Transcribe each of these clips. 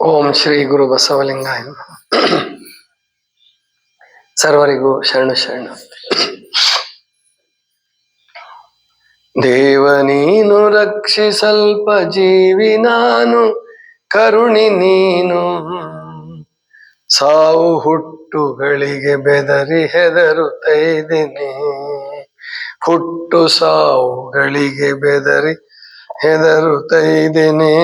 ಓಂ ಶ್ರೀ ಗುರು ಬಸವಲಿಂಗಾಯ ಸರ್ವರಿಗೂ ಶರಣ ಶರಣ. ದೇವ ನೀನು ರಕ್ಷಿಸಲ್ಪ ಜೀವಿ ನಾನು, ಕರುಣಿ ನೀನು. ಸಾವು ಹುಟ್ಟುಗಳಿಗೆ ಬೆದರಿ ಹೆದರುತ್ತೈದಿನಿ ಹುಟ್ಟು ಸಾವುಗಳಿಗೆ ಬೆದರಿ ಹೆದರುತ್ತೈದಿನಿ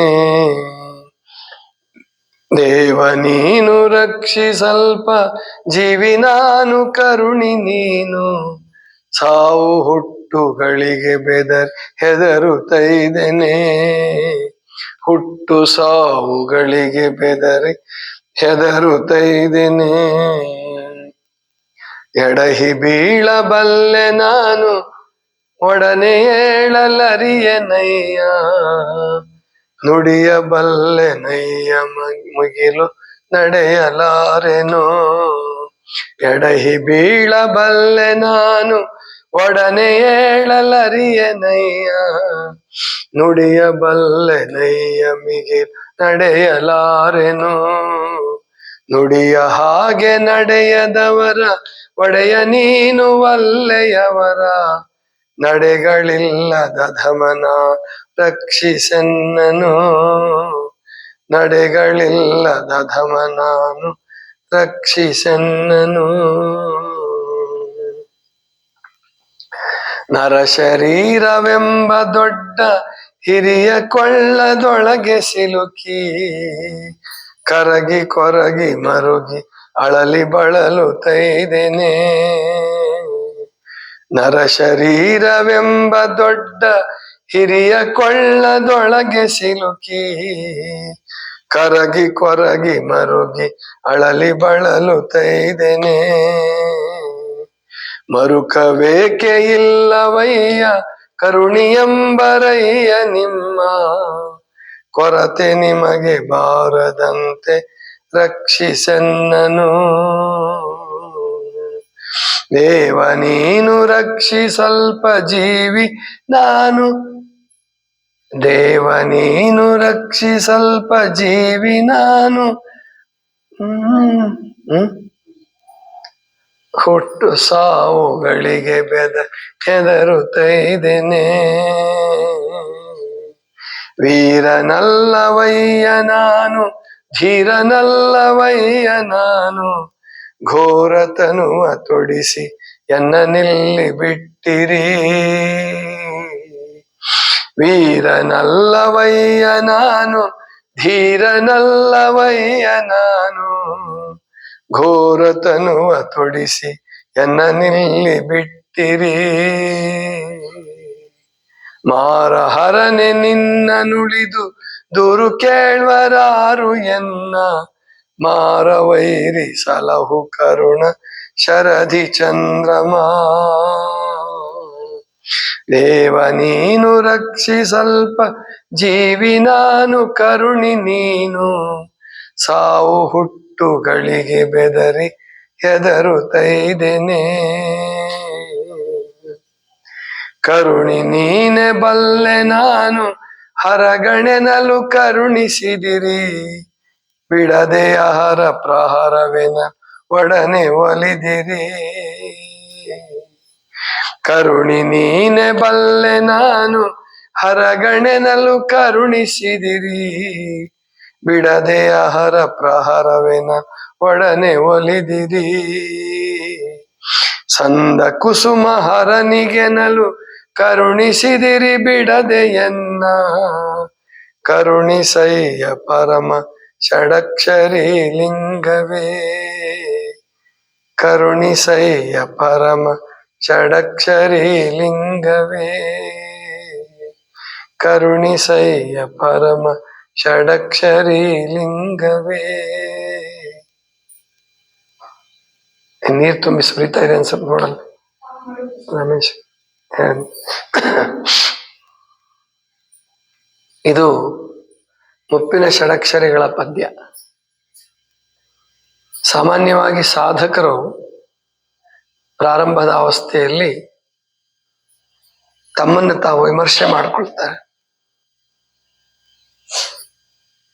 ದೇವ ನೀನು ರಕ್ಷಿಸಲ್ಪ, ಜೀವಿ ನಾನು ಕರುಣಿ ನೀನು. ಸಾವು ಹುಟ್ಟುಗಳಿಗೆ ಬೆದರ್ ಹೆದರುತ್ತೈದೆನೆ ಹುಟ್ಟು ಸಾವುಗಳಿಗೆ ಬೆದರಿ ಹೆದರುತ್ತೈದೆನೆ ಎಡಹಿ ಬೀಳಬಲ್ಲೆ ನಾನು, ಒಡನೆ ಏಳಲರಿಯನಯ್ಯ. ನುಡಿಯಬಲ್ಲೆ ನಯ್ಯ ಮುಗಿಲು ನಡೆಯಲಾರೆನು? ಎಡಹಿ ಬೀಳಬಲ್ಲೆ ನಾನು, ಒಡನೆ ಏಳಲರಿಯನಯ್ಯ ನುಡಿಯಬಲ್ಲೆ ನಯ್ಯ ಮಿಗಿಲು ನಡೆಯಲಾರೆನು? ನುಡಿಯ ಹಾಗೆ ನಡೆಯದವರ, ಒಡೆಯ ನೀನು ವಲ್ಲೆಯವರ ನಡೆಗಳಿಲ್ಲದ ಧಮನ ರಕ್ಷಿಸೆನ್ನನು. ನಡೆಗಳಿಲ್ಲದ ಧಮನಾನು ರಕ್ಷಿಸೆನ್ನನು. ನರ ಶರೀರವೆಂಬ ದೊಡ್ಡ ಹಿರಿಯ ಕೊಳ್ಳದೊಳಗೆ ಸಿಲುಕಿ, ಕರಗಿ ಕೊರಗಿ ಮರುಗಿ ಅಳಲಿ ಬಳಲು ತೈದೆನೆ. ನರ ಶರೀರವೆಂಬ ದೊಡ್ಡ ಹಿರಿಯ ಕೊಳ್ಳದೊಳಗೆ ಸಿಲುಕಿ, ಕರಗಿ ಕೊರಗಿ ಮರುಗಿ ಅಳಲಿ ಬಳಲು ತೈದೆನೆ ಮರುಕವೇಕೆ ಇಲ್ಲವಯ್ಯ ಕರುಣಿಯಂಬರಯ್ಯ ನಿಮ್ಮ ಕೊರತೆ ನಿಮಗೆ ಬಾರದಂತೆ ರಕ್ಷಿಸನ್ನನು. ದೇವ ನೀನು ರಕ್ಷಿಸಲ್ಪ ಜೀವಿ ನಾನು. ದೇವ ನೀನು ರಕ್ಷಿಸಲ್ಪ ಜೀವಿ ನಾನು. ಹ್ಮ್ ಸಾವುಗಳಿಗೆ ಬೆದ ಹೆದರುತ್ತೈದೇನೆ ವೀರನಲ್ಲವಯ್ಯ ನಾನು, ಧೀರನಲ್ಲವಯ್ಯ ನಾನು. ಘೋರತನುವ ತೊಡಿಸಿ ಎನ್ನ ನಿಲ್ಲಿ ಬಿಟ್ಟಿರಿ. ವೀರನಲ್ಲವಯ್ಯ ನಾನು, ಧೀರನಲ್ಲವಯ್ಯ ನಾನು. ಘೋರತನುವ ತೊಡಿಸಿ ಎನ್ನ ನಿಲ್ಲಿ ಬಿಟ್ಟಿರಿ. ಮಾರಹರನೆ ನಿನ್ನ ನುಳಿದು, ದೂರು ಕೇಳ್ವರಾರು ಎನ್ನ ಮಾರವೈರಿ ಸಲಹು ಕರುಣ ಶರಧಿ ಚಂದ್ರಮಾ. ದೇವ ನೀನು ರಕ್ಷಿಸಲ್ಪ ಜೀವಿ ನಾನು ಕರುಣಿ ನೀನು. ಸಾವು ಹುಟ್ಟುಗಳಿಗೆ ಬೆದರಿ ಹೆದರುತ್ತೈದೆನೆ ಕರುಣಿ ನೀನೆ ಬಲ್ಲೆ ನಾನು ಹರಗಣೆನಲು ಕರುಣಿಸಿದಿರಿ. ಬಿಡದೆ ಆಹಾರ ಪ್ರಹಾರವೇನ ಒಡನೆ ಒಲಿದಿರಿ. ಕರುಣಿ ನೀನೆ ಬಲ್ಲೆ ನಾನು ಹರಗಣೆನಲು ಕರುಣಿಸಿದಿರಿ. ಬಿಡದೆ ಆಹಾರ ಪ್ರಹಾರವೇನ ಒಡನೆ ಒಲಿದಿರಿ. ಸಂದ ಕುಸುಮ ಹರನಿಗೆನಲು ಕರುಣಿಸಿದಿರಿ ಬಿಡದೆಯನ್ನ. ಕರುಣಿಸಯ್ಯ ಪರಮ ಷಡಕ್ಷರಿ ಲಿಂಗವೇ. ಕರುಣಿಸಯ್ಯ ಪರಮ ಷಡಕ್ಷರಿ ಲಿಂಗವೇ. ಕರುಣಿಸಯ್ಯ ಪರಮ ಷಡಕ್ಷರಿ ಲಿಂಗವೇ. ನೀರು ತುಂಬಿ ಸುರಿತಾ ಇದೆ ಅನ್ಸತ್ ನೋಡಲ್ಲ ರಮೇಶ್. ಇದು ಮುಪ್ಪಿನ ಷಡಕ್ಷರಿಗಳ ಪದ್ಯ. ಸಾಮಾನ್ಯವಾಗಿ ಸಾಧಕರು ಪ್ರಾರಂಭದ ಅವಸ್ಥೆಯಲ್ಲಿ ತಮ್ಮನ್ನು ತಾವು ವಿಮರ್ಶೆ ಮಾಡಿಕೊಳ್ತಾರೆ.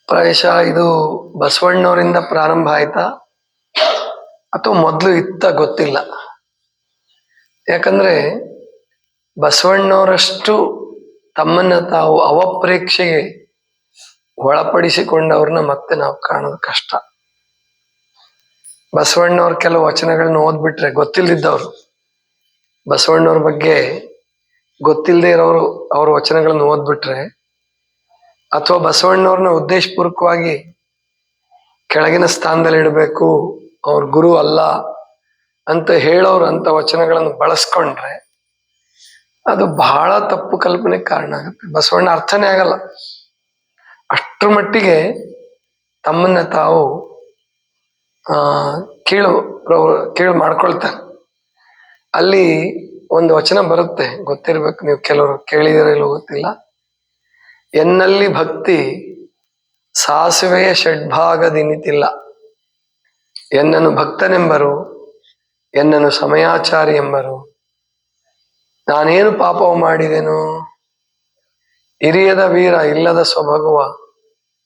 ಪ್ರಾಯಶಃ ಇದು ಬಸವಣ್ಣವರಿಂದ ಪ್ರಾರಂಭ ಆಯ್ತಾ? ಅಥವಾ ಮೊದಲು ಇತ್ತ ಗೊತ್ತಿಲ್ಲ. ಯಾಕಂದ್ರೆ ಬಸವಣ್ಣವರಷ್ಟು ತಮ್ಮನ್ನು ತಾವು ಅವಪ್ರೇಕ್ಷೆಗೆ ಒಳಪಡಿಸಿಕೊಂಡವ್ರನ್ನ ಮತ್ತೆ ನಾವು ಕಾಣೋದು ಕಷ್ಟ. ಬಸವಣ್ಣವ್ರ ಕೆಲವು ವಚನಗಳನ್ನ ಓದ್ಬಿಟ್ರೆ ಗೊತ್ತಿಲ್ಲದಿದ್ದವ್ರು ಬಸವಣ್ಣವ್ರ ಬಗ್ಗೆ ಗೊತ್ತಿಲ್ಲದೆ ಇರೋರು ಅವ್ರ ವಚನಗಳನ್ನ ಓದ್ಬಿಟ್ರೆ ಅಥವಾ ಬಸವಣ್ಣವ್ರನ್ನ ಉದ್ದೇಶಪೂರ್ವಕವಾಗಿ ಕೆಳಗಿನ ಸ್ಥಾನದಲ್ಲಿ ಇಡಬೇಕು, ಅವ್ರ ಗುರು ಅಲ್ಲ ಅಂತ ಹೇಳೋರು ಅಂತ ವಚನಗಳನ್ನು ಬಳಸ್ಕೊಂಡ್ರೆ ಅದು ಬಹಳ ತಪ್ಪು ಕಲ್ಪನೆ ಕಾರಣ ಆಗುತ್ತೆ. ಬಸವಣ್ಣ ಅರ್ಥನೇ ಆಗಲ್ಲ. ಅಷ್ಟ್ರ ಮಟ್ಟಿಗೆ ತಮ್ಮನ್ನ ತಾವು ಕೀಳು ಕೀಳು ಮಾಡ್ಕೊಳ್ತಾರೆ. ಅಲ್ಲಿ ಒಂದು ವಚನ ಬರುತ್ತೆ, ಗೊತ್ತಿರ್ಬೇಕು ನೀವು ಕೆಲವರು ಕೇಳಿದಿರೋ ಗೊತ್ತಿಲ್ಲ. ಎನ್ನಲ್ಲಿ ಭಕ್ತಿ ಸಾಸುವೆಯ ಷಡ್ಭಾಗದಿನಿತಿಲ್ಲ ಎನ್ನನು ಭಕ್ತನೆಂಬರು, ಎನ್ನನು ಸಮಯಾಚಾರಿ ಎಂಬರು. ನಾನೇನು ಪಾಪವು ಮಾಡಿದೆನು, ಹಿರಿಯದ ವೀರ ಇಲ್ಲದ ಸ್ವಭಗುವ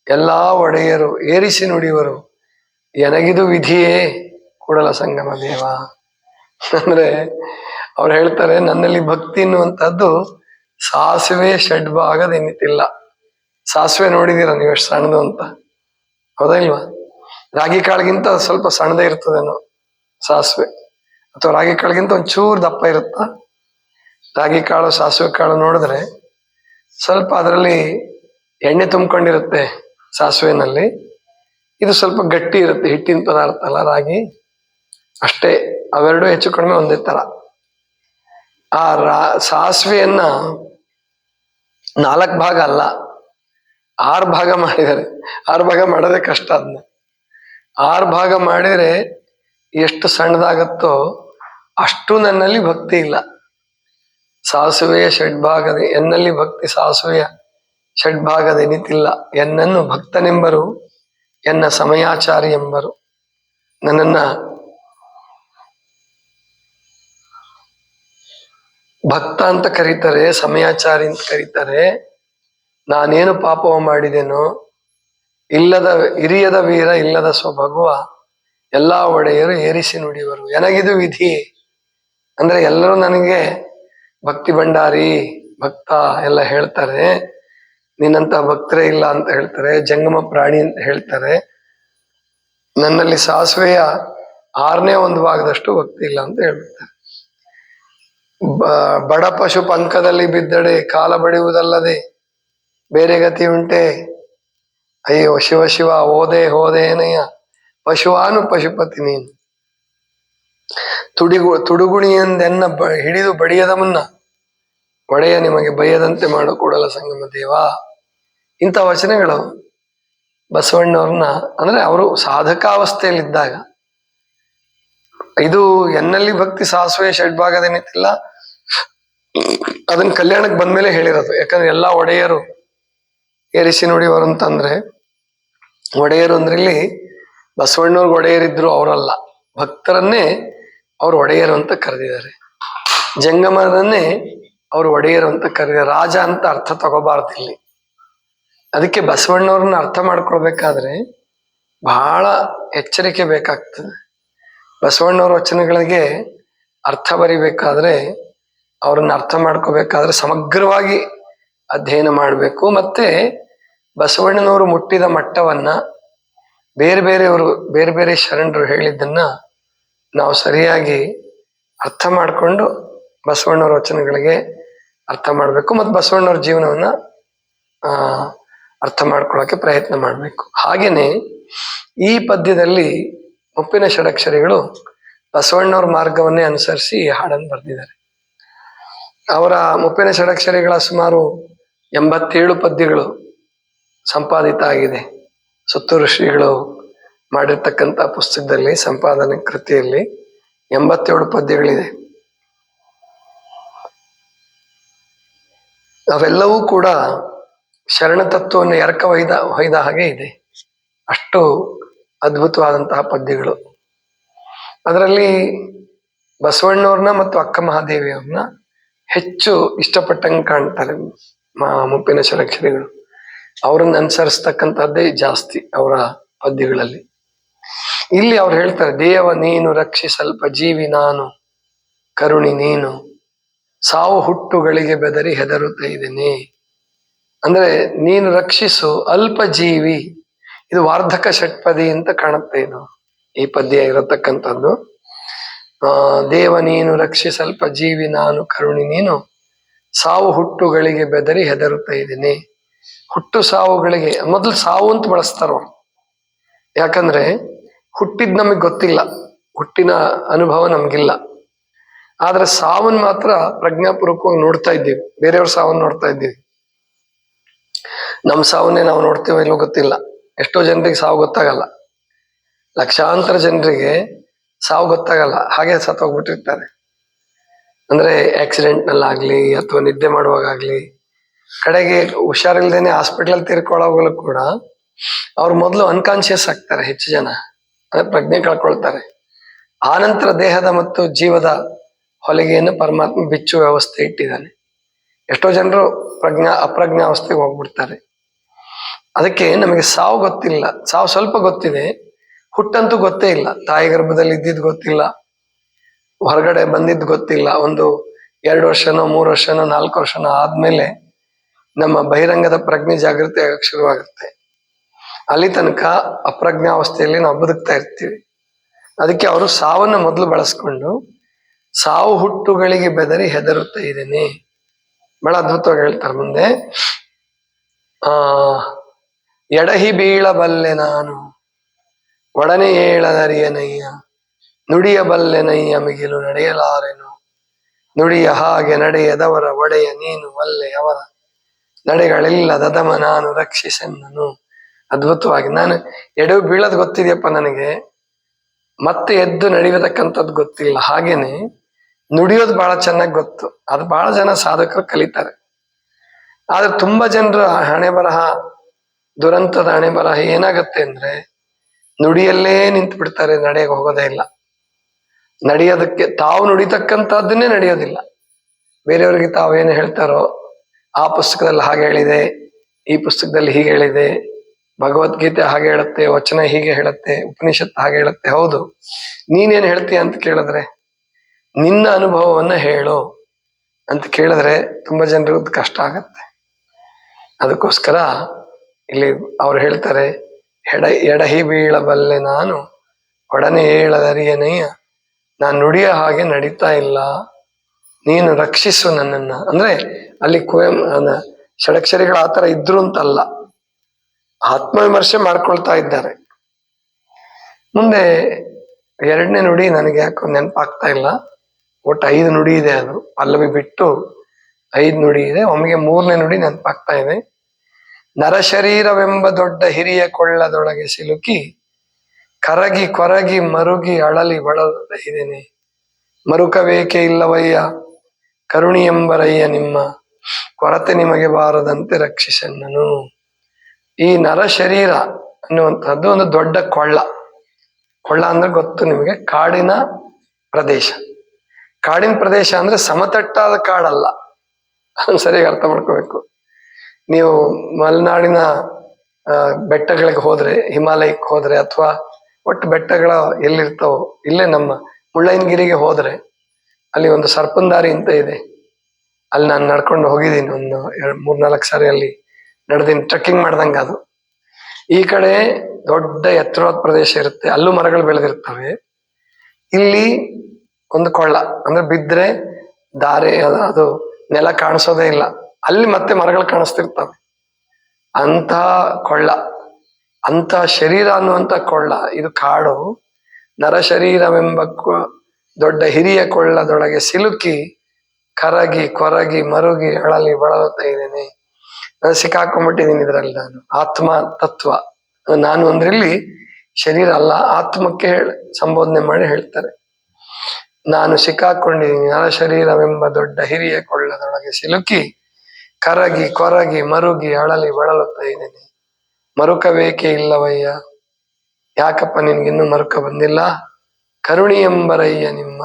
ಎಲ್ಲಾ ಒಡೆಯರು, ಏರಿಸಿ ನುಡಿಯುವರು, ಎನಗಿದು ವಿಧಿಯೇ? ಕೂಡಲ ಸಂಗಮ ದೇವ. ಅಂದ್ರೆ ಅವ್ರು ಹೇಳ್ತಾರೆ, ನನ್ನಲ್ಲಿ ಭಕ್ತಿ ಅನ್ನುವಂಥದ್ದು ಸಾಸಿವೆ ಷಡ್ಭಾಗದೆನ್ನಿತಿಲ್ಲ ಸಾಸಿವೆ ನೋಡಿದೀರ ನೀವು ಎಷ್ಟು ಸಣ್ಣದು ಅಂತ? ಹೌದಾ ಇಲ್ವಾ? ರಾಗಿ ಕಾಳಿಗಿಂತ ಸ್ವಲ್ಪ ಸಣ್ಣದೇ ಇರ್ತದೇನೋ ಸಾಸಿವೆ. ಅಥವಾ ರಾಗಿ ಕಾಳಿಗಿಂತ ಒಂಚೂರು ದಪ್ಪ ಇರುತ್ತಾ? ರಾಗಿ ಕಾಳು, ಸಾಸಿವೆ ಕಾಳು ನೋಡಿದ್ರೆ ಸ್ವಲ್ಪ ಅದರಲ್ಲಿ ಎಣ್ಣೆ ತುಂಬಿಕೊಂಡಿರುತ್ತೆ. ಸಾಸಿವೆನಲ್ಲಿ ಇದು ಸ್ವಲ್ಪ ಗಟ್ಟಿ ಇರುತ್ತೆ, ಹಿಟ್ಟಿನ ಪದಾರ್ಥ ಅಲ್ಲ, ರಾಗಿ. ಅಷ್ಟೇ, ಅವೆರಡೂ ಹೆಚ್ಚು ಕಡಿಮೆ ಒಂದೇ ತರ. ಆ ರಾ, ಸಾಸಿವೆಯನ್ನ ನಾಲ್ಕು ಭಾಗ ಅಲ್ಲ, ಆರು ಭಾಗ ಮಾಡಿದರೆ, ಆರು ಭಾಗ ಮಾಡೋದೇ ಕಷ್ಟ ಅದನ್ನ ಆರು ಭಾಗ ಮಾಡಿದರೆ ಎಷ್ಟು ಸಣ್ಣದಾಗತ್ತೋ ಅಷ್ಟು ನನ್ನಲ್ಲಿ ಭಕ್ತಿ ಇಲ್ಲ. ಸಾಸುವೆಯ ಷಡ್ಭಾಗದ ಎನ್ನಲ್ಲಿ ಭಕ್ತಿ, ಸಾಸುವೆಯ ಷಡ್ಭಾಗದ ಎನಿತಿಲ್ಲ ಎನ್ನನ್ನು ಭಕ್ತನೆಂಬರು, ಎನ್ನ ಸಮಯಾಚಾರಿ ಎಂಬರು. ನನ್ನನ್ನ ಭಕ್ತ ಅಂತ ಕರೀತಾರೆ, ಸಮಯಾಚಾರಿ ಅಂತ ಕರೀತಾರೆ. ನಾನೇನು ಪಾಪವ ಮಾಡಿದೆನೋ, ಇಲ್ಲದ, ಹಿರಿಯದ ವೀರ, ಇಲ್ಲದ ಸ್ವಭಗುವ ಎಲ್ಲಾ ಒಡೆಯರು ಏರಿಸಿ ನುಡಿಯುವರು. ನನಗಿದು ವಿಧಿ? ಅಂದ್ರೆ ಎಲ್ಲರೂ ನನಗೆ ಭಕ್ತಿ ಭಂಡಾರಿ, ಭಕ್ತ ಎಲ್ಲ ಹೇಳ್ತಾರೆ. ನಿನ್ನಂತ ಭಕ್ತರೇ ಇಲ್ಲ ಅಂತ ಹೇಳ್ತಾರೆ, ಜಂಗಮ ಪ್ರಾಣಿ ಅಂತ ಹೇಳ್ತಾರೆ. ನನ್ನಲ್ಲಿ ಸಾಸಿವೆಯ ಆರನೇ ಒಂದು ಭಾಗದಷ್ಟು ಭಕ್ತಿ ಇಲ್ಲ ಅಂತ ಹೇಳ್ತಾರೆ ಬ- ಬಡ ಪಶು ಪಂಕದಲ್ಲಿ ಬಿದ್ದಡೆ, ಕಾಲ ಬಡಿಯುವುದಲ್ಲದೆ ಬೇರೆ ಗತಿ ಉಂಟೆ. ಅಯ್ಯೋ, ಶಿವ ಶಿವ, ಹೋದೆ ಹೋದೇನಯ್ಯ ಪಶುವಾನು ಪಶುಪತಿ ನೀನು. ತುಡಿಗು ತುಡುಗುಣಿಯಂದೆನ್ನ ಹಿಡಿದು ಬಡಿಯದ ಮುನ್ನ, ಒಡೆಯ ನಿಮಗೆ ಬಯ್ಯದಂತೆ ಮಾಡಕೂಡಲ ಸಂಗಮ ದೇವ. ಇಂಥ ವಚನಗಳು ಬಸವಣ್ಣವ್ರನ್ನ, ಅಂದ್ರೆ ಅವರು ಸಾಧಕಾವಸ್ಥೆಯಲ್ಲಿದ್ದಾಗ, ಇದು ಎನ್ನಲ್ಲಿ ಭಕ್ತಿ ಸಾಸುವೆ ಷಡ್ಭಾಗದೇನಿತ್ತಿಲ್ಲ ಅದನ್ನ ಕಲ್ಯಾಣಕ್ಕೆ ಬಂದ್ಮೇಲೆ ಹೇಳಿರೋದು. ಯಾಕಂದ್ರೆ ಎಲ್ಲಾ ಒಡೆಯರು ಏರಿಸಿ ನುಡಿಯವರು ಅಂತಂದ್ರೆ, ಒಡೆಯರು ಅಂದ್ರೆ ಇಲ್ಲಿ ಬಸವಣ್ಣವ್ರಿಗೆ ಒಡೆಯರಿದ್ರು ಅವರಲ್ಲ. ಭಕ್ತರನ್ನೇ ಅವ್ರು ಒಡೆಯರು ಅಂತ ಕರೆದಿದ್ದಾರೆ. ಜಂಗಮರನ್ನೇ ಅವ್ರು ಒಡೆಯರು ಅಂತ ಕರೆದಿದ್ದಾರೆ. ರಾಜ ಅಂತ ಅರ್ಥ ತಗೋಬಾರ್ದು ಇಲ್ಲಿ. ಅದಕ್ಕೆ ಬಸವಣ್ಣವ್ರನ್ನ ಅರ್ಥ ಮಾಡ್ಕೊಳ್ಬೇಕಾದ್ರೆ ಬಹಳ ಎಚ್ಚರಿಕೆ ಬೇಕಾಗ್ತದೆ. ಬಸವಣ್ಣವ್ರ ವಚನಗಳಿಗೆ ಅರ್ಥ ಬರಿಬೇಕಾದ್ರೆ ಅವ್ರನ್ನ ಅರ್ಥ ಮಾಡ್ಕೋಬೇಕಾದ್ರೆ ಸಮಗ್ರವಾಗಿ ಅಧ್ಯಯನ ಮಾಡಬೇಕು. ಮತ್ತೆ ಬಸವಣ್ಣನವರು ಮುಟ್ಟಿದ ಮಟ್ಟವನ್ನ ಬೇರೆ ಬೇರೆಯವರು, ಬೇರೆ ಬೇರೆ ಶರಣರು ಹೇಳಿದ್ದನ್ನ ನಾವು ಸರಿಯಾಗಿ ಅರ್ಥ ಮಾಡಿಕೊಂಡು ಬಸವಣ್ಣವ್ರ ವಚನಗಳಿಗೆ ಅರ್ಥ ಮಾಡಬೇಕು. ಮತ್ತು ಬಸವಣ್ಣವ್ರ ಜೀವನವನ್ನು ಅರ್ಥ ಮಾಡ್ಕೊಳ್ಳೋಕೆ ಪ್ರಯತ್ನ ಮಾಡಬೇಕು. ಹಾಗೇನೆ ಈ ಪದ್ಯದಲ್ಲಿ ಮುಪ್ಪಿನ ಷಡಕ್ಷರಿಗಳು ಬಸವಣ್ಣವ್ರ ಮಾರ್ಗವನ್ನೇ ಅನುಸರಿಸಿ ಹಾಡನ್ನು ಬರೆದಿದ್ದಾರೆ. ಅವರ ಮುಪ್ಪಿನ ಷಡಕ್ಷರಿಗಳ ಸುಮಾರು ಎಂಬತ್ತೇಳು ಪದ್ಯಗಳು ಸಂಪಾದಿತ ಆಗಿದೆ. ಸುತ್ತೂರು ಶ್ರೀಗಳು ಮಾಡಿರ್ತಕ್ಕಂಥ ಪುಸ್ತಕದಲ್ಲಿ, ಸಂಪಾದನೆ ಕೃತಿಯಲ್ಲಿ ಎಂಬತ್ತೇಳು ಪದ್ಯಗಳಿದೆ. ಅವೆಲ್ಲವೂ ಕೂಡ ಶರಣ ತತ್ವವನ್ನು ಎರಕ ಒಯ್ದ ಹೊಯ್ದ ಹಾಗೆ ಇದೆ. ಅಷ್ಟು ಅದ್ಭುತವಾದಂತಹ ಪದ್ಯಗಳು. ಅದರಲ್ಲಿ ಬಸವಣ್ಣವ್ರನ್ನ ಮತ್ತು ಅಕ್ಕ ಮಹಾದೇವಿಯವ್ರನ್ನ ಹೆಚ್ಚು ಇಷ್ಟಪಟ್ಟಂಗೆ ಕಾಣ್ತಾರೆ ಮಾ, ಮುಪ್ಪಿನ ಶರಕ್ಷರಿಗಳು ಅವರನ್ನ ಅನುಸರಿಸ್ತಕ್ಕಂಥದ್ದೇ ಜಾಸ್ತಿ ಅವರ ಪದ್ಯಗಳಲ್ಲಿ. ಇಲ್ಲಿ ಅವ್ರು ಹೇಳ್ತಾರೆ, ದೇವ ನೀನು ರಕ್ಷಿಸಲ್ಪ ಜೀವಿ ನಾನು, ಕರುಣಿ ನೀನು, ಸಾವು ಹುಟ್ಟುಗಳಿಗೆ ಬೆದರಿ ಹೆದರುತ್ತ ಇದ್ದೇನೆ. ಅಂದ್ರೆ ನೀನು ರಕ್ಷಿಸು ಅಲ್ಪ ಜೀವಿ ಇದು ವಾರ್ಧಕ ಷಟ್ಪದಿ ಅಂತ ಕಾಣುತ್ತೆ ಇದು. ಈ ಪದ್ಯ ಇರತಕ್ಕಂಥದ್ದು. ಆ, ದೇವ ನೀನು ರಕ್ಷಿಸಲ್ಪ ಜೀವಿ ನಾನು ಕರುಣಿ. ನೀನು ಸಾವು ಹುಟ್ಟುಗಳಿಗೆ ಬೆದರಿ ಹೆದರುತ್ತಾ ಇದ್ದೀನಿ. ಹುಟ್ಟು ಸಾವುಗಳಿಗೆ, ಮೊದಲು ಸಾವು ಅಂತ ಬಳಸ್ತಾರೋ ಯಾಕಂದ್ರೆ ಹುಟ್ಟಿದ್ ನಮಗೆ ಗೊತ್ತಿಲ್ಲ. ಹುಟ್ಟಿನ ಅನುಭವ ನಮಗಿಲ್ಲ. ಆದ್ರೆ ಸಾವನ್ ಮಾತ್ರ ಪ್ರಜ್ಞಾಪೂರ್ವಕವಾಗಿ ನೋಡ್ತಾ ಇದ್ದೀವಿ. ಬೇರೆಯವ್ರ ಸಾವನ್ನ ನೋಡ್ತಾ ಇದ್ದೀವಿ. ನಮ್ ಸಾವನ್ನೇ ನಾವು ನೋಡ್ತೀವೋ ಇಲ್ಲೋ ಗೊತ್ತಿಲ್ಲ. ಎಷ್ಟೋ ಜನರಿಗೆ ಸಾವು ಗೊತ್ತಾಗಲ್ಲ. ಲಕ್ಷಾಂತರ ಜನರಿಗೆ ಸಾವು ಗೊತ್ತಾಗಲ್ಲ. ಹಾಗೆ ಸತ್ತೋಗ್ಬಿಟ್ಟಿರ್ತಾರೆ ಅಂದ್ರೆ ಆಕ್ಸಿಡೆಂಟ್ ನಲ್ಲಾಗ್ಲಿ ಅಥವಾ ನಿದ್ದೆ ಮಾಡುವಾಗಲಿ ಕಡೆಗೆ ಹುಷಾರಿಲ್ದೇನೆ ಹಾಸ್ಪಿಟಲ್ ತೀರ್ಕೊಳ್ಳೋವಾಗಲೂ ಕೂಡ ಅವ್ರು ಮೊದಲು ಅನ್ಕಾನ್ಶಿಯಸ್ ಆಗ್ತಾರೆ ಹೆಚ್ಚು ಜನ. ಅಂದ್ರೆ ಪ್ರಜ್ಞೆ ಕಳ್ಕೊಳ್ತಾರೆ. ಆನಂತರ ದೇಹದ ಮತ್ತು ಜೀವದ ಹೊಲಿಗೆಯನ್ನು ಪರಮಾತ್ಮ ಬಿಚ್ಚು ವ್ಯವಸ್ಥೆ ಇಟ್ಟಿದ್ದಾನೆ. ಎಷ್ಟೋ ಜನರು ಪ್ರಜ್ಞಾ, ಅಪ್ರಜ್ಞಾವಸ್ಥೆಗೆ ಹೋಗ್ಬಿಡ್ತಾರೆ. ಅದಕ್ಕೆ ನಮಗೆ ಸಾವು ಗೊತ್ತಿಲ್ಲ. ಸಾವು ಸ್ವಲ್ಪ ಗೊತ್ತಿದೆ. ಹುಟ್ಟಂತೂ ಗೊತ್ತೇ ಇಲ್ಲ. ತಾಯಿ ಗರ್ಭದಲ್ಲಿ ಇದ್ದಿದ್ದು ಗೊತ್ತಿಲ್ಲ. ಹೊರಗಡೆ ಬಂದಿದ್ದು ಗೊತ್ತಿಲ್ಲ. ಒಂದು ಎರಡು ವರ್ಷನೋ, ಮೂರು ವರ್ಷನೋ, ನಾಲ್ಕು ವರ್ಷನೋ ಆದ್ಮೇಲೆ ನಮ್ಮ ಬಹಿರಂಗದ ಪ್ರಜ್ಞೆ ಜಾಗೃತಿ ಆಗಕ್ಕೆ ಶುರುವಾಗುತ್ತೆ. ಅಲ್ಲಿ ತನಕ ಅಪ್ರಜ್ಞಾವಸ್ಥೆಯಲ್ಲಿ ನಾವು ಬದುಕ್ತಾ ಇರ್ತೀವಿ. ಅದಕ್ಕೆ ಅವರು ಸಾವನ್ನ ಮೊದಲು ಬಳಸ್ಕೊಂಡು, ಸಾವು ಹುಟ್ಟುಗಳಿಗೆ ಬೆದರಿ ಹೆದರುತ್ತಾ ಇದ್ದೀನಿ. ಬಹಳ ಅದ್ಭುತವಾಗಿ ಹೇಳ್ತಾರೆ ಮುಂದೆ. ಆ ಎಡಹಿ ಬೀಳಬಲ್ಲೆ ನಾನು, ಒಡನೆ ಏಳದರಿಯನಯ್ಯ ನುಡಿಯಬಲ್ಲೆನಯ್ಯ ಮಿಗಿಲು ನಡೆಯಲಾರೆನು. ನುಡಿಯ ಹಾಗೆ ನಡೆಯದವರ ಒಡೆಯ ನೀನು ಅವರ ನಡೆಗಳಿಲ್ಲದದಮ ನಾನು ರಕ್ಷಿಸೆನ್ನನು. ಅದ್ಭುತವಾಗಿ ನಾನು ಎಡವು ಬೀಳದ್ ಗೊತ್ತಿದೆಯಪ್ಪ ನನಗೆ. ಮತ್ತೆ ಎದ್ದು ನಡೆಯತಕ್ಕಂಥದ್ದು ಗೊತ್ತಿಲ್ಲ. ಹಾಗೇನೆ ನುಡಿಯೋದು ಬಹಳ ಚೆನ್ನಾಗಿ ಗೊತ್ತು. ಅದು ಬಹಳ ಜನ ಸಾಧಕರು ಕಲಿತಾರೆ. ಆದ್ರೆ ತುಂಬಾ ಜನರು ಹಣೆ ಬರಹ ದುರಂತದ ಹಣೆ ಬರಹ ಏನಾಗತ್ತೆ ಅಂದ್ರೆ ನುಡಿಯಲ್ಲೇ ನಿಂತು ಬಿಡ್ತಾರೆ ನಡೆಯಕ್ಕೆ ಹೋಗೋದೇ ಇಲ್ಲ. ನಡೆಯೋದಕ್ಕೆ ತಾವು ನುಡಿತಕ್ಕಂಥದ್ದನ್ನೇ ನಡೆಯೋದಿಲ್ಲ. ಬೇರೆಯವರಿಗೆ ತಾವೇನು ಹೇಳ್ತಾರೋ, ಆ ಪುಸ್ತಕದಲ್ಲಿ ಹಾಗೆ ಹೇಳಿದೆ, ಈ ಪುಸ್ತಕದಲ್ಲಿ ಹೀಗೆ ಹೇಳಿದೆ, ಭಗವದ್ಗೀತೆ ಹಾಗೆ ಹೇಳುತ್ತೆ, ವಚನ ಹೀಗೆ ಹೇಳುತ್ತೆ, ಉಪನಿಷತ್ ಹಾಗೆ ಹೇಳುತ್ತೆ, ಹೌದು. ನೀನೇನ್ ಹೇಳ್ತೀಯ ಅಂತ ಕೇಳಿದ್ರೆ, ನಿನ್ನ ಅನುಭವವನ್ನ ಹೇಳು ಅಂತ ಕೇಳಿದ್ರೆ ತುಂಬಾ ಜನರಿಗೂ ಕಷ್ಟ ಆಗತ್ತೆ. ಅದಕ್ಕೋಸ್ಕರ ಇಲ್ಲಿ ಅವ್ರು ಹೇಳ್ತಾರೆ, ಎಡ, ಎಡಹಿ ಬೀಳಬಲ್ಲೆ ನಾನು, ಒಡನೆ ಏಳದರಿಯನಯ್ಯ, ನಾನು ನುಡಿಯ ಹಾಗೆ ನಡೀತಾ ಇಲ್ಲ, ನೀನು ರಕ್ಷಿಸು ನನ್ನನ್ನ. ಅಂದ್ರೆ ಅಲ್ಲಿ ಕುವೆಂ ಷಡಕ್ಷರಿಗಳು ಆತರ ಇದ್ರು ಅಂತಲ್ಲ. ಆತ್ಮವಿಮರ್ಶೆ ಮಾಡ್ಕೊಳ್ತಾ ಇದ್ದಾರೆ. ಮುಂದೆ ಎರಡನೇ ನುಡಿ ನನಗೆ ಯಾಕೋ ನೆನಪಾಗ್ತಾ ಇಲ್ಲ. ಒಟ್ಟು ಐದು ನುಡಿ ಇದೆ ಅದು. ಪಲ್ಲವಿ ಬಿಟ್ಟು ಐದು ನುಡಿ ಇದೆ. ಒಮ್ಮೆಗೆ ಮೂರನೇ ನುಡಿ ನೆನಪಾಗ್ತಾ ಇದೆ. ನರಶರೀರವೆಂಬ ದೊಡ್ಡ ಹಿರಿಯ ಕೊಳ್ಳದೊಳಗೆ ಸಿಲುಕಿ, ಕರಗಿ ಕೊರಗಿ ಮರುಗಿ ಅಳಲಿ ಬಳಲುತ್ತ ಮರುಕಬೇಕೇ ಮರುಕಬೇಕೆ ಇಲ್ಲವಯ್ಯ ಕರುಣಿ ಎಂಬರಯ್ಯ ನಿಮ್ಮ ಕೊರತೆ ನಿಮಗೆ ಬಾರದಂತೆ ರಕ್ಷಿಸನ್ನನು. ಈ ನರ ಶರೀರ ಅನ್ನುವಂಥದ್ದು ಒಂದು ದೊಡ್ಡ ಕೊಳ್ಳ. ಕೊಳ್ಳ ಅಂದ್ರೆ ಗೊತ್ತು ನಿಮಗೆ, ಕಾಡಿನ ಪ್ರದೇಶ. ಕಾಡಿನ ಪ್ರದೇಶ ಅಂದ್ರೆ ಸಮತಟ್ಟಾದ ಕಾಡಲ್ಲ. ಸರಿಯಾಗಿ ಅರ್ಥ ಮಾಡ್ಕೋಬೇಕು. ನೀವು ಮಲೆನಾಡಿನ ಬೆಟ್ಟಗಳಿಗೆ ಹೋದ್ರೆ, ಹಿಮಾಲಯಕ್ಕೆ ಹೋದ್ರೆ ಅಥವಾ ಒಟ್ಟು ಬೆಟ್ಟಗಳ ಎಲ್ಲಿರ್ತಾವೋ, ಇಲ್ಲೇ ನಮ್ಮ ಮುಳ್ಳಯ್ಯನಗಿರಿಗೆ ಹೋದ್ರೆ ಅಲ್ಲಿ ಒಂದು ಸರ್ಪಂದಾರಿ ಅಂತ ಇದೆ. ಅಲ್ಲಿ ನಾನು ನಡ್ಕೊಂಡು ಹೋಗಿದ್ದೀನಿ, ಒಂದು ಎರಡು, ಮೂರ್ನಾಲ್ಕು ಸಾರಿ ಅಲ್ಲಿ ನಡೆದೀನಿ ಟ್ರೆಕ್ಕಿಂಗ್ ಮಾಡ್ದಂಗ ಅದು. ಈ ಕಡೆ ದೊಡ್ಡ ಎತ್ತರವಾದ ಪ್ರದೇಶ ಇರುತ್ತೆ, ಅಲ್ಲೂ ಮರಗಳು ಬೆಳೆದಿರ್ತವೆ. ಇಲ್ಲಿ ಒಂದು ಕೊಳ್ಳ, ಅಂದ್ರೆ ಬಿದ್ರೆ ದಾರಿ, ಅದು ನೆಲ ಕಾಣಿಸೋದೇ ಇಲ್ಲ. ಅಲ್ಲಿ ಮತ್ತೆ ಮರಗಳು ಕಾಣಿಸ್ತಿರ್ತವೆ. ಅಂತ ಕೊಳ್ಳ ಅಂತ ಶರೀರ ಅನ್ನುವಂತ ಕೊಳ್ಳ, ಇದು ಕಾಡು. ನರಶರೀರವೆಂಬ ಕೊ- ದೊಡ್ಡ ಹಿರಿಯ ಕೊಳ್ಳದೊಳಗೆ ಸಿಲುಕಿ, ಕರಗಿ, ಕೊರಗಿ, ಮರುಗಿ, ಅಳಲಿ, ಬಳಲುತ್ತಾ ಇದ್ದೇನೆ. ನಾನು ಸಿಕ್ಕಾಕೊಂಡ್ಬಿಟ್ಟಿದ್ದೀನಿ ಇದರಲ್ಲಿ ನಾನು. ಆತ್ಮ ತತ್ವ. ನಾನು ಅಂದ್ರೆ ಇಲ್ಲಿ ಶರೀರ ಅಲ್ಲ, ಆತ್ಮಕ್ಕೆ ಹೇಳ, ಸಂಬೋಧನೆ ಮಾಡಿ ಹೇಳ್ತಾರೆ. ನಾನು ಸಿಕ್ಕಾಕೊಂಡಿದ್ದೀನಿ. ನರ ಶರೀರವೆಂಬ ದೊಡ್ಡ ಹಿರಿಯ ಕೊಳ್ಳದೊಳಗೆ ಸಿಲುಕಿ ಕರಗಿ, ಕೊರಗಿ, ಮರುಗಿ, ಅಳಲಿ, ಬಳಲುತ್ತಾ ಇದ್ದೀನಿ. ಮರುಕಬೇಕೆ ಇಲ್ಲವಯ್ಯ. ಯಾಕಪ್ಪ ನಿನ್ಗಿನ್ನೂ ಮರುಕ ಬಂದಿಲ್ಲ? ಕರುಣಿ ಎಂಬರಯ್ಯ ನಿಮ್ಮ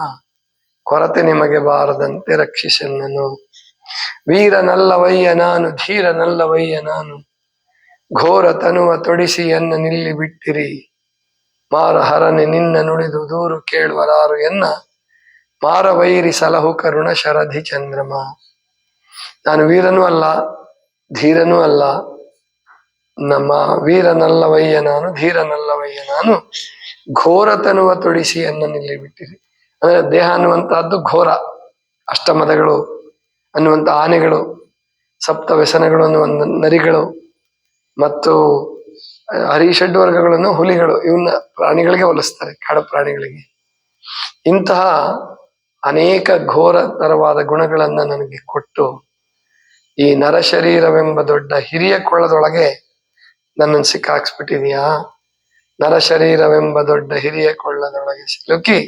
ಕೊರತೆ ನಿಮಗೆ ಬಾರದಂತೆ ರಕ್ಷಿಸನ್ನನು ವೀರನಲ್ಲವಯ್ಯ ನಾನು, ಧೀರನಲ್ಲವಯ್ಯ ನಾನು. ಘೋರ ತನುವ ತೊಡಿಸಿ ಎನ್ನ ನಿಲ್ಲಿ ಬಿಟ್ಟಿರಿ. ಮಾರ ಹರನೆ ನಿನ್ನ ನುಡಿದು ದೂರು ಕೇಳುವರಾರು ಎನ್ನ ಮಾರ ವೈರಿ ಸಲಹು ಕರುಣ ಶರಧಿ ಚಂದ್ರಮ. ನಾನು ವೀರನೂ ಅಲ್ಲ, ಧೀರನೂ ಅಲ್ಲ. ನಮ್ಮ ವೀರನಲ್ಲವಯ್ಯ ನಾನು, ಧೀರನಲ್ಲವಯ್ಯ ನಾನು. ಘೋರತನುವ ತೊಡಿಸಿ ಅನ್ನ ನಿಲ್ಲಿ ಬಿಟ್ಟಿರಿ ಅಂದ್ರೆ ದೇಹ ಅನ್ನುವಂತಹದ್ದು ಘೋರ. ಅಷ್ಟಮದಗಳು ಅನ್ನುವಂತ ಆನೆಗಳು ಸಪ್ತ ವ್ಯಸನಗಳು ಅನ್ನುವಂಥ ನರಿಗಳು, ಮತ್ತು ಹರಿಷಡ್ ವರ್ಗಗಳನ್ನು ಹುಲಿಗಳು ಇವನ್ನ ಪ್ರಾಣಿಗಳಿಗೆ ಹೋಲಿಸ್ತಾರೆ, ಕಾಡು ಪ್ರಾಣಿಗಳಿಗೆ. ಇಂತಹ ಅನೇಕ ಘೋರ ತರವಾದ ಗುಣಗಳನ್ನ ನನಗೆ ಕೊಟ್ಟು ಈ ನರಶರೀರವೆಂಬ ದೊಡ್ಡ ಹಿರಿಯ ಕೊಳ್ಳದೊಳಗೆ ನನ್ನನ್ನು ಸಿಕ್ಕಾಕ್ಸ್ಬಿಟ್ಟಿದೀಯಾ? ನರಶರೀರವೆಂಬ ದೊಡ್ಡ ಹಿರಿಯ ಕೊಳ್ಳದೊಳಗೆ ಸಿಲುಕಿ,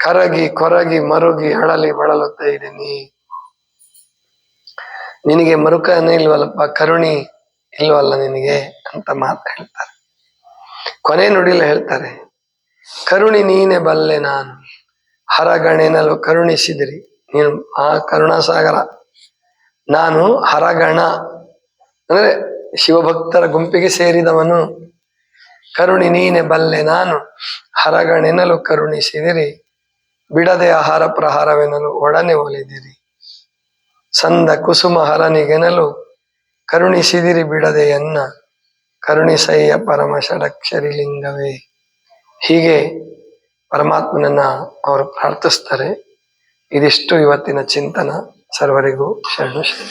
ಕರಗಿ, ಕೊರಗಿ, ಮರುಗಿ, ಅಳಲಿ, ಬಳಲುತ್ತಾ ಇದ್ದೀನಿ. ನಿನಗೆ ಮರುಕನೇ ಇಲ್ವಲ್ಲಪ್ಪ, ಕರುಣಿ ಇಲ್ವಲ್ಲ ನಿನಗೆ? ಅಂತ ಮಾತು ಹೇಳ್ತಾರೆ. ಕೊನೆ ನುಡಿಲ ಹೇಳ್ತಾರೆ, ಕರುಣಿ ನೀನೆ ಬಲ್ಲೆ ನಾನು ಹರಗಣೆನಲ್ಲೂ ಕರುಣಿಸಿದಿರಿ. ನೀನು ಆ ಕರುಣಾಸಾಗರ ನಾನು ಹರಗಣ. ಅಂದ್ರೆ ಶಿವಭಕ್ತರ ಗುಂಪಿಗೆ ಸೇರಿದವನು ಕರುಣಿ ನೀನೆ ಬಲ್ಲೆ ನಾನು. ಹರಗಣೆನಲು ಕರುಣಿಸಿದಿರಿ ಬಿಡದೆ ಆಹಾರ ಪ್ರಹಾರವೆನಲು ಒಡನೆ ಒಲಿದಿರಿ. ಸಂದ ಕುಸುಮ ಹರನಿಗೆನಲು ಕರುಣಿಸಿದಿರಿ ಬಿಡದೆಯನ್ನ ಕರುಣಿಸಯ್ಯ ಪರಮ ಷಡಕ್ಷರಿ ಲಿಂಗವೇ. ಹೀಗೆ ಪರಮಾತ್ಮನನ್ನ ಅವರು ಪ್ರಾರ್ಥಿಸ್ತಾರೆ. ಇದಿಷ್ಟು ಇವತ್ತಿನ ಚಿಂತನ. ಸರ್ವರಿಗೂ ಶರಣು ಶರಣ